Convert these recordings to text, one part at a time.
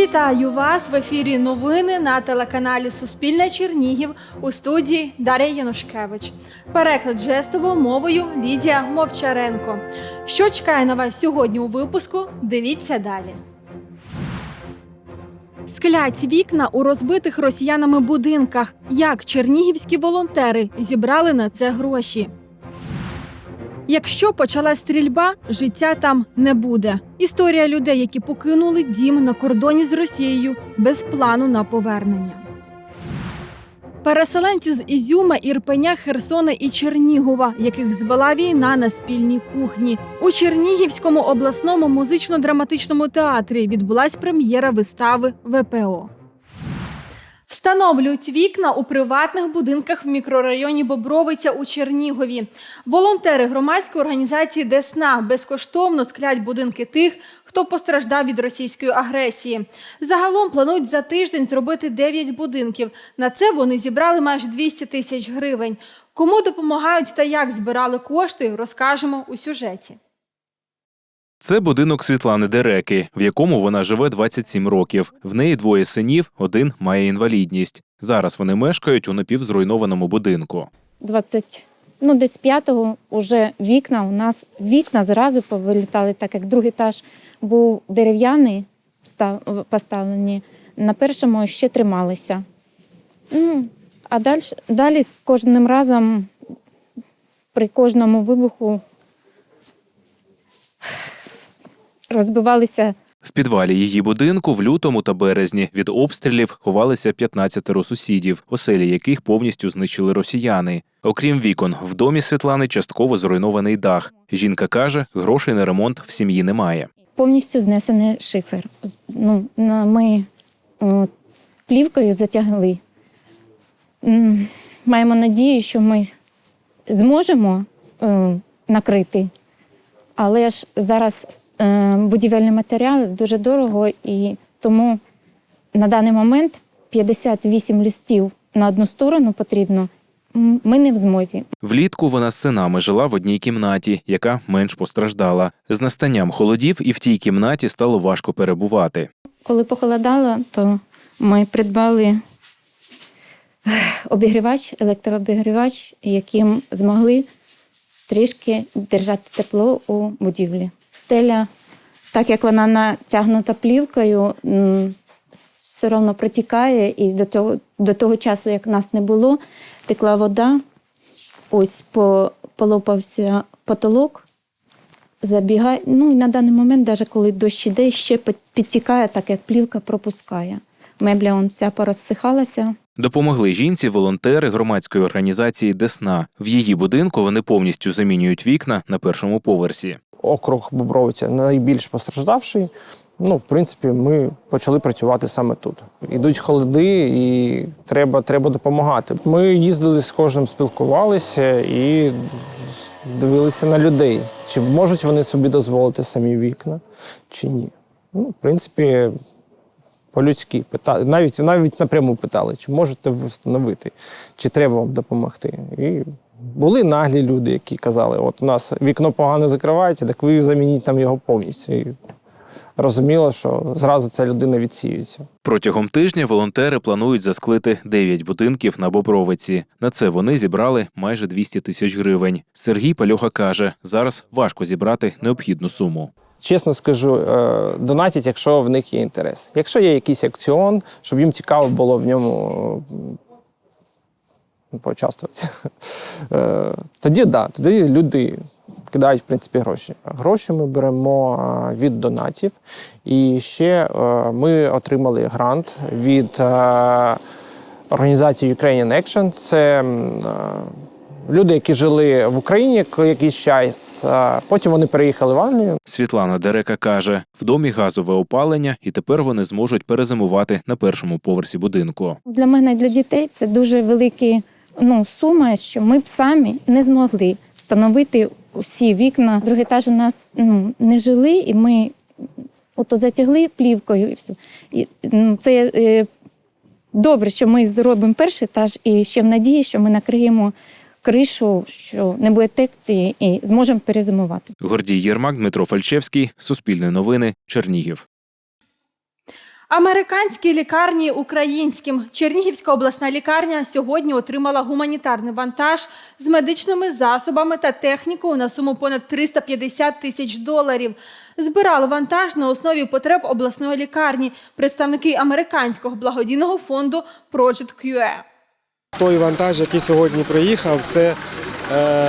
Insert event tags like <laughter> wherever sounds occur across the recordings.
Вітаю вас в ефірі новини на телеканалі Суспільне Чернігів у студії Дар'я Янушкевич. Переклад жестовою мовою Лідія Мовчаренко. Що чекає на вас сьогодні у випуску? Дивіться далі. Склять вікна у розбитих росіянами будинках. Як чернігівські волонтери зібрали на це гроші? Якщо почала стрільба, життя там не буде. Історія людей, які покинули дім на кордоні з Росією без плану на повернення. Переселенці з Ізюма, Ірпеня, Херсона і Чернігова, яких звела війна на спільній кухні. У Чернігівському обласному музично-драматичному театрі відбулась прем'єра вистави ВПО. Встановлюють вікна у приватних будинках в мікрорайоні Бобровиця у Чернігові. Волонтери громадської організації Десна безкоштовно склять будинки тих, хто постраждав від російської агресії. Загалом планують за тиждень зробити 9 будинків. На це вони зібрали майже 200 тисяч гривень. Кому допомагають та як збирали кошти, розкажемо у сюжеті. Це будинок Світлани Дереки, в якому вона живе 27 років. В неї двоє синів, один має інвалідність. Зараз вони мешкають у напівзруйнованому будинку. 20, ну десь 5-го вже вікна у нас вікна зразу повилітали, так як другий етаж був дерев'яний став- поставлені. На першому ще трималися. Ну, а далі, далі з кожним разом при кожному вибуху розбивалися В підвалі її будинку в лютому та березні від обстрілів ховалися 15 сусідів, оселі яких повністю знищили росіяни. Окрім вікон, в домі Світлани частково зруйнований дах. Жінка каже, грошей на ремонт в сім'ї немає. повністю знесений шифер. Ну, ми плівкою затягли. Маємо надію, що ми зможемо е, накрити, але ж зараз е, будівельні матеріали дуже дорого, і тому на даний момент 58 листів на одну сторону потрібно. Ми не в змозі. Влітку вона з синами жила в одній кімнаті, яка менш постраждала. З настанням холодів і в тій кімнаті стало важко перебувати. Коли похолодало, то ми придбали обігрівач, електрообігрівач, яким змогли трішки держати тепло у будівлі. Стеля, так як вона натягнута плівкою, все одно протікає, і до того, до того часу, як нас не було, текла вода, ось по, полопався потолок забігає. Ну і на даний момент, навіть коли дощ іде, ще підтікає, так як плівка пропускає. Мебля он вся порозсихалася. Допомогли жінці волонтери громадської організації Десна. В її будинку вони повністю замінюють вікна на першому поверсі. округ Бобровиця найбільш постраждавший. Ну, в принципі, ми почали працювати саме тут. Ідуть холоди, і треба, треба допомагати. Ми їздили з кожним, спілкувалися і дивилися на людей, чи можуть вони собі дозволити самі вікна, чи ні. Ну, в принципі, по-людськи питали, навіть навіть напряму питали, чи можете ви встановити, чи треба вам допомогти. І були наглі люди, які казали, от у нас вікно погано закривається, так ви замініть там його повністю. І розуміло, що зразу ця людина відсіюється. Протягом тижня волонтери планують засклити 9 будинків на Бобровиці. На це вони зібрали майже 200 тисяч гривень. Сергій Пальоха каже, зараз важко зібрати необхідну суму. Чесно скажу, е, донатять, якщо в них є інтерес. Якщо є якийсь акціон, щоб їм цікаво було в ньому е, поучаствувати, <laughs> е, тоді да, тоді люди кидають в принципі гроші. Гроші ми беремо від донатів. І ще ми отримали грант від організації Ukrainian Action. Це люди, які жили в Україні якийсь час, потім вони переїхали в Англію. Світлана Дерека каже, в домі газове опалення, і тепер вони зможуть перезимувати на першому поверсі будинку. Для мене для дітей це дуже велика ну, сума, що ми б самі не змогли встановити усі вікна. Другий етаж у нас ну, не жили, і ми ото затягли плівкою і все. І, ну, це е, добре, що ми зробимо перший етаж, і ще в надії, що ми накриємо кришу, що не буде текти, і зможемо перезимувати. Гордій Єрмак, Дмитро Фальчевський, Суспільне новини, Чернігів. Американські лікарні українським. Чернігівська обласна лікарня сьогодні отримала гуманітарний вантаж з медичними засобами та технікою на суму понад 350 тисяч доларів. Збирали вантаж на основі потреб обласної лікарні представники американського благодійного фонду Project QE. Той вантаж, який сьогодні приїхав, це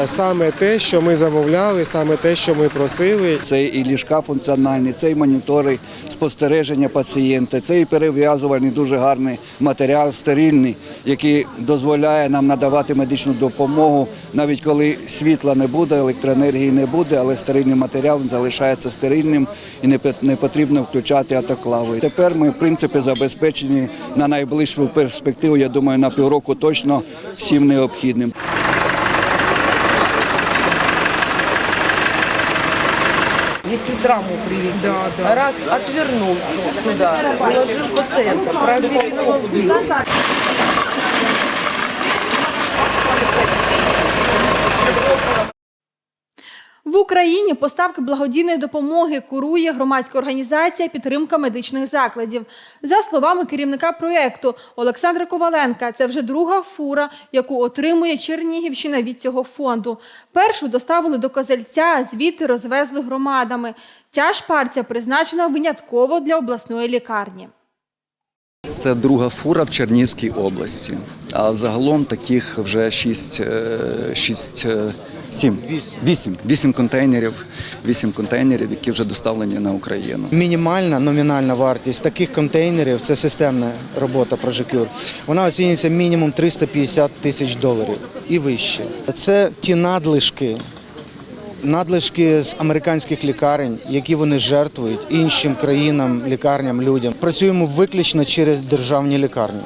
саме те, що ми замовляли, саме те, що ми просили. Це і ліжка функціональні, це і монітори спостереження пацієнта, це і перев'язувальний дуже гарний матеріал, стерильний, який дозволяє нам надавати медичну допомогу, навіть коли світла не буде, електроенергії не буде, але стерильний матеріал залишається стерильним і не потрібно включати атоклави. Тепер ми в принципі забезпечені на найближчу перспективу. Я думаю, на півроку точно всім необхідним. Травму привезли, раз отвернул туда, положил пациента, проверил В Україні поставки благодійної допомоги курує громадська організація підтримка медичних закладів. За словами керівника проєкту Олександра Коваленка, це вже друга фура, яку отримує Чернігівщина від цього фонду. Першу доставили до Козельця, звідти розвезли громадами. Ця ж партія призначена винятково для обласної лікарні. Це друга фура в Чернігівській області. А взагалом таких вже шість, е, шість е, сім, вісім, вісім контейнерів, вісім контейнерів, які вже доставлені на Україну. Мінімальна номінальна вартість таких контейнерів це системна робота Projecure. Вона оцінюється мінімум 350 тисяч доларів і вище. Це ті надлишки, надлишки з американських лікарень, які вони жертвують іншим країнам, лікарням, людям. Працюємо виключно через державні лікарні.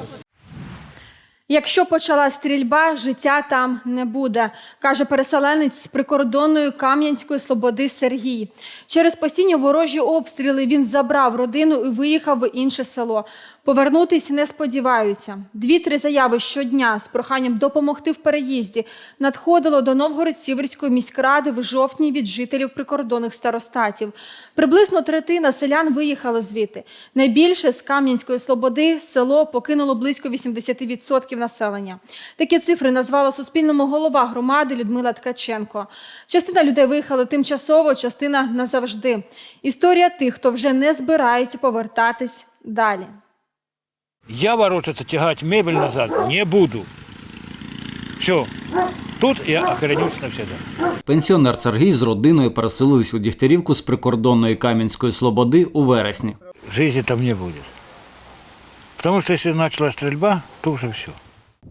Якщо почала стрільба, життя там не буде, каже переселенець з прикордонної Кам'янської Слободи Сергій. Через постійні ворожі обстріли він забрав родину і виїхав в інше село. Повернутись не сподіваються. Дві-три заяви щодня з проханням допомогти в переїзді надходило до Новгород-Сіверської міськради в жовтні від жителів прикордонних старостатів. Приблизно третина селян виїхали звідти. Найбільше з Кам'янської Слободи село покинуло близько 80% населення. Такі цифри назвала Суспільному голова громади Людмила Ткаченко. Частина людей виїхали тимчасово, частина назавжди. Історія тих, хто вже не збирається повертатись далі. Я ворочаться, тягать мебель назад не буду. Все. Тут я охранюсь навсегда. Пенсіонер Сергій з родиною переселились у Дігтярівку з прикордонної Кам'янської Слободи у вересні. Жизни там не будет. Потому что если началась стрельба, то уже все.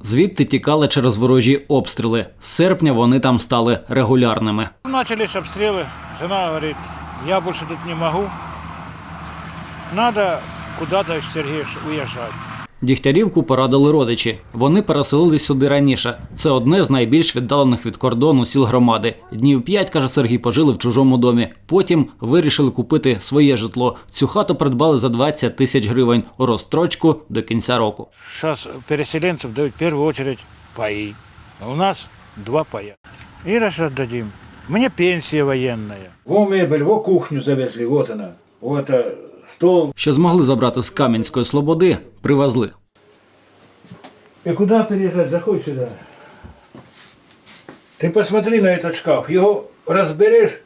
Звідти тікали через ворожі обстріли. З серпня вони там стали регулярними. Начались обстрелы. Жена говорит, я больше тут не могу. Надо куда-то, Сергей, уезжать. Дігтярівку порадили родичі. Вони переселились сюди раніше. Це одне з найбільш віддалених від кордону сіл громади. Днів п'ять, каже Сергій, пожили в чужому домі. Потім вирішили купити своє житло. Цю хату придбали за 20 тисяч гривень у розстрочку до кінця року. Сейчас переселенцев дают в первую очередь паи. А у нас два пая. И раз отдадим. Мне пенсия военная. Во мебель, во кухню завезли, вот она. Вот э, стол. Що змогли забрати з Кам'янської Слободи, привезли. И куда переезжать? Заходь сюда. Ты посмотри на этот шкаф. Его разберешь,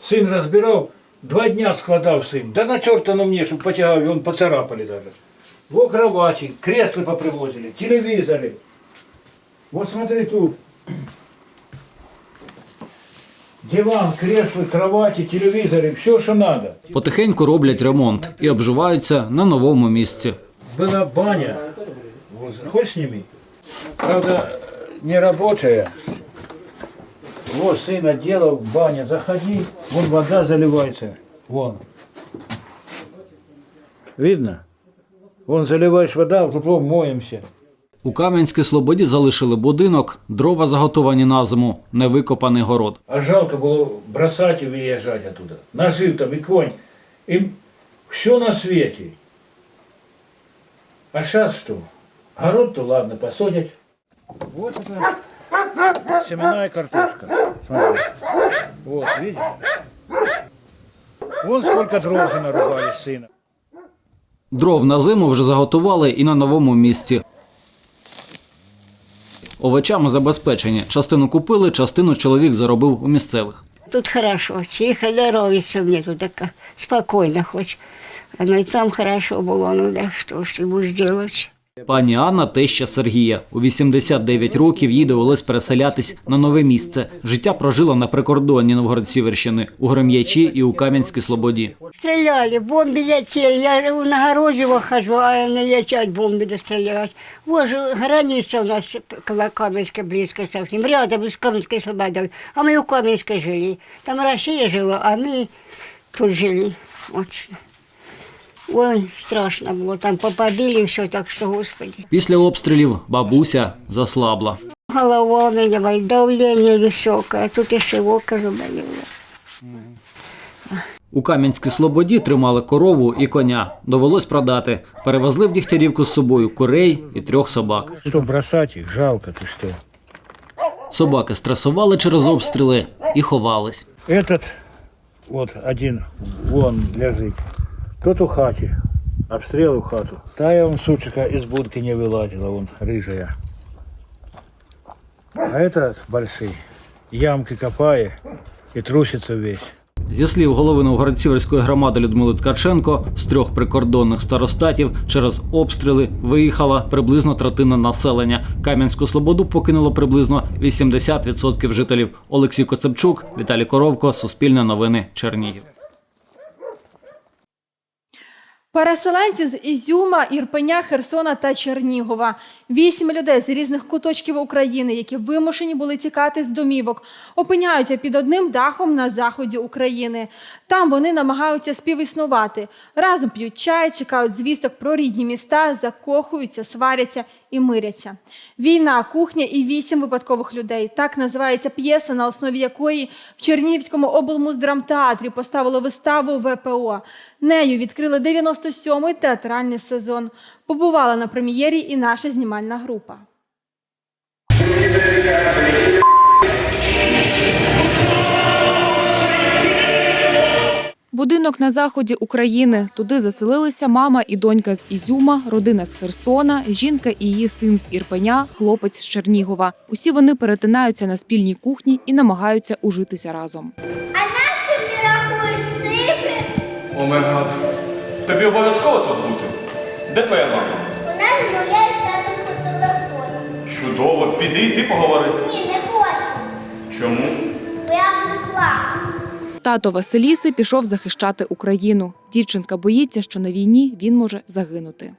сын разбирал, два дня складал сын. Да на черта на мне, чтобы потягали, он поцарапали даже. Во кровати, кресла попривозили, телевизоры. Вот смотри тут. Диван, кресла, кровати, телевизоры, все, что надо. Потихеньку роблять ремонт і обживаються на новому місці. Была баня. Вот, хоть сними. Правда, не рабочая. Вот сын отделал, баня, заходи, вон вода заливается. Вон. Видно? Вон заливаешь вода, потом моемся. У Кам'янській Слободі залишили будинок, дрова заготовані на зиму, невикопаний город. А жалко было бросать и выезжать оттуда. Нажив там и конь. Им все на свете. А сейчас что? Город-то ладно, посадят. Вот это семенная картошка. Смотри. Вот, видишь? Вон сколько дров уже нарубали сына. Дров на зиму вже заготували і на новому місці. Овочами забезпечені. Частину купили, частину чоловік заробив у місцевих. Тут хорошо, тихо, здоровится мені тут така спокійна, хоч. Ну і там хорошо було, ну да що ж ти будеш делать? Пані Анна теща Сергія. У 89 років їй довелось переселятись на нове місце. Життя прожила на прикордонні Новгород-Сіверщини, у Гром'ячі і у Кам'янській Слободі. Стреляли, бомбы летели, я на огороде хожу, а не летят бомбы достреливать. Вот же граница у нас к Каменской близко совсем, рядом с Каменской Слободой. А мы у Каменской жили. Там Россия жила, а мы тут жили. Вот. Ой, страшно было, там попобили все, так что, господи. Після обстрілів бабуся заслабла. Голова у меня болит, давление высокое, тут еще око заболело. У Кам'янській Слободі тримали корову і коня. Довелось продати. Перевезли в Дігтярівку з собою курей і трьох собак. Что, бросать их? Жалко ты что. Собаки стресували через обстріли і ховались. Этот вот один вон лежит. Тот у хати. Обстрел у хату. Тая он, сучка, из будки не вылазила, вон, рыжая. А этот большой ямки копает и трусится весь. Зі слів голови Новгород-Сіверської громади Людмили Ткаченко, з трьох прикордонних старостатів через обстріли виїхала приблизно третина населення. Кам'янську Слободу покинуло приблизно 80% жителів. Олексій Коцепчук, Віталій Коровко, Суспільне новини, Чернігів. Переселенці з Ізюма, Ірпеня, Херсона та Чернігова. Вісім людей з різних куточків України, які вимушені були тікати з домівок, опиняються під одним дахом на заході України. Там вони намагаються співіснувати. Разом п'ють чай, чекають звісток про рідні міста, закохуються, сваряться і миряться. Війна, кухня і вісім випадкових людей. Так називається п'єса, на основі якої в Чернігівському облмуздрамтеатрі поставили виставу ВПО. Нею відкрили 97-й театральний сезон. Побувала на прем'єрі і наша знімальна група. Будинок на заході України. Туди заселилися мама і донька з Ізюма, родина з Херсона, жінка і її син з Ірпеня, хлопець з Чернігова. Усі вони перетинаються на спільній кухні і намагаються ужитися разом. А нащо ти рахуєш цифри? О май гад. Тобі обов'язково тут бути? Де твоя мама? Вона розмовляє з татом по телефону. Чудово, піди і ти поговори. Ні, не хочу, Чому? бо я буду плакати. Тато Василіси пішов захищати Україну. Дівчинка боїться, що на війні він може загинути.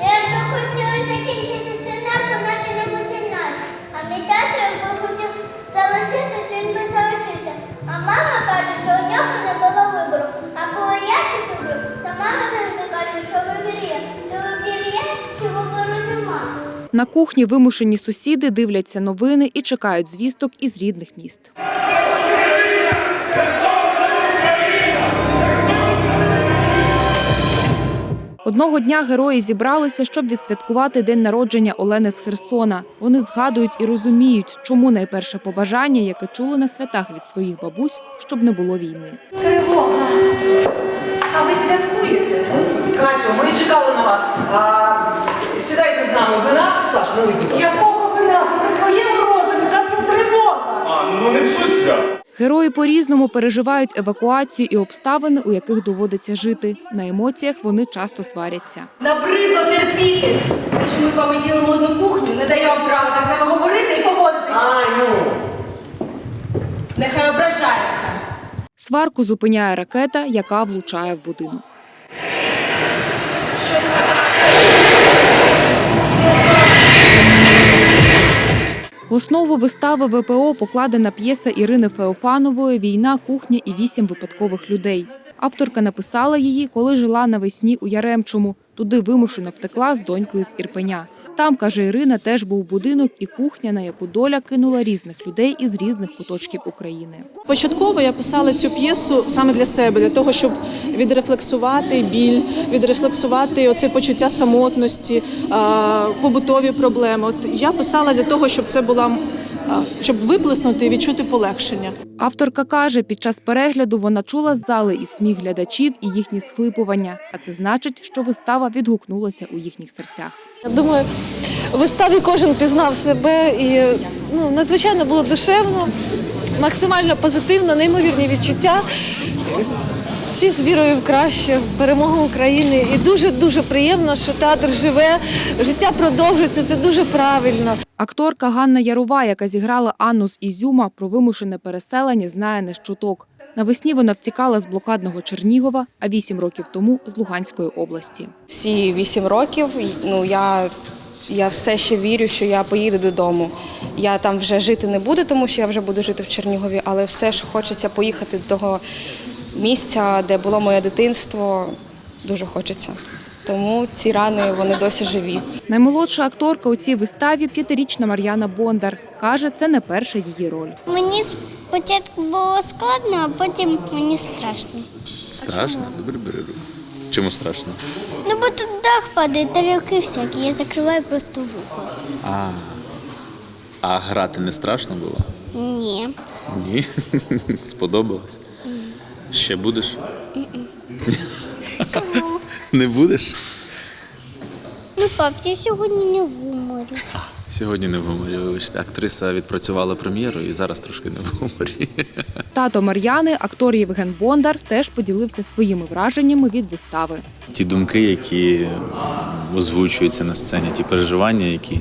Я би хотіла закінчити свина, вона не починалася. А мій тато, якби хотів залишитись, він би залишився. А мама каже, що у нього не було вибору. А коли я щось роблю, то мама завжди каже, що вибір. То вибір є, чи вибору нема. На кухні вимушені сусіди дивляться новини і чекають звісток із рідних міст. Одного дня герої зібралися, щоб відсвяткувати день народження Олени з Херсона. Вони згадують і розуміють, чому найперше побажання, яке чули на святах від своїх бабусь, щоб не було війни. Тривога. А ви святкуєте? Катю, ми чекали на вас. А, сідайте з нами. Вина? Саш, не будь Якого вина? Ви при своєму розумі кажу тривога. А, ну не псуй свят. Герої по-різному переживають евакуацію і обставини, у яких доводиться жити. На емоціях вони часто сваряться. Набридло терпіти. Те, що ми з вами ділимо одну кухню, не дає вам права так само говорити і поводитися. А, ну. Нехай ображається. Сварку зупиняє ракета, яка влучає в будинок. Основу вистави ВПО покладена п'єса Ірини Феофанової Війна, кухня і вісім випадкових людей. Авторка написала її, коли жила навесні у Яремчому. Туди вимушено втекла з донькою з Ірпеня. Там, каже Ірина, теж був будинок і кухня, на яку доля кинула різних людей із різних куточків України. Початково я писала цю п'єсу саме для себе, для того, щоб відрефлексувати біль, відрефлексувати оце почуття самотності, побутові проблеми. От я писала для того, щоб це була щоб виплеснути і відчути полегшення. Авторка каже, під час перегляду вона чула з зали і сміх глядачів, і їхні схлипування. А це значить, що вистава відгукнулася у їхніх серцях. Я думаю, в виставі кожен пізнав себе і ну, надзвичайно було душевно, максимально позитивно, неймовірні відчуття. Всі з вірою в краще, в перемогу України. І дуже-дуже приємно, що театр живе, життя продовжується, це дуже правильно. Акторка Ганна Ярова, яка зіграла Анну з Ізюма про вимушене переселення, знає не з чуток. Навесні вона втікала з блокадного Чернігова, а вісім років тому з Луганської області. Всі вісім років ну я, я все ще вірю, що я поїду додому. Я там вже жити не буду, тому що я вже буду жити в Чернігові, але все ж хочеться поїхати до того місця, де було моє дитинство. Дуже хочеться. Тому ці рани вони досі живі. Наймолодша акторка у цій виставі п'ятирічна Мар'яна Бондар. Каже, це не перша її роль. Мені спочатку було складно, а потім мені страшно. Страшно? Добре, бери. Чому страшно? Ну бо тут дах падає, тарілки всякі, я закриваю просто вухо. А, а грати не страшно було? Ні. Ні. <laughs> Сподобалось? Ще будеш? Чому? <laughs> Не будеш? Ну, пап, я сьогодні не в гуморі. Сьогодні не в гуморі, вибачте. Актриса відпрацювала прем'єру і зараз трошки не в гуморі. Тато Мар'яни, актор Євген Бондар, теж поділився своїми враженнями від вистави. Ті думки, які озвучуються на сцені, ті переживання, які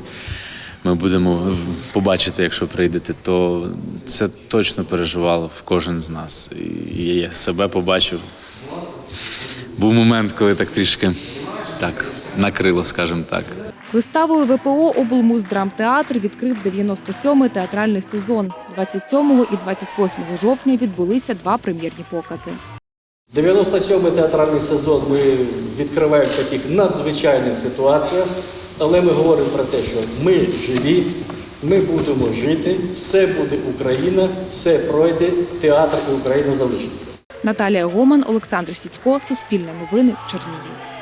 ми будемо побачити, якщо прийдете, то це точно переживав кожен з нас. І я себе побачив. Був момент, коли так трішки так накрило, скажімо так. Виставою ВПО облмуздрамтеатр відкрив 97-й театральний сезон. 27 і 28 жовтня відбулися два прем'єрні покази. 97-й театральний сезон ми відкриваємо в таких надзвичайних ситуаціях, але ми говоримо про те, що ми живі, ми будемо жити, все буде Україна, все пройде, театр і Україна залишиться. Наталія Гоман, Олександр Сідько, Суспільне новини, Чернігів.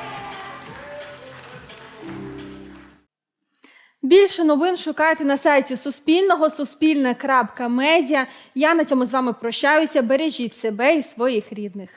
Більше новин шукайте на сайті Суспільного, суспільне.медіа. Я на цьому з вами прощаюся. Бережіть себе і своїх рідних.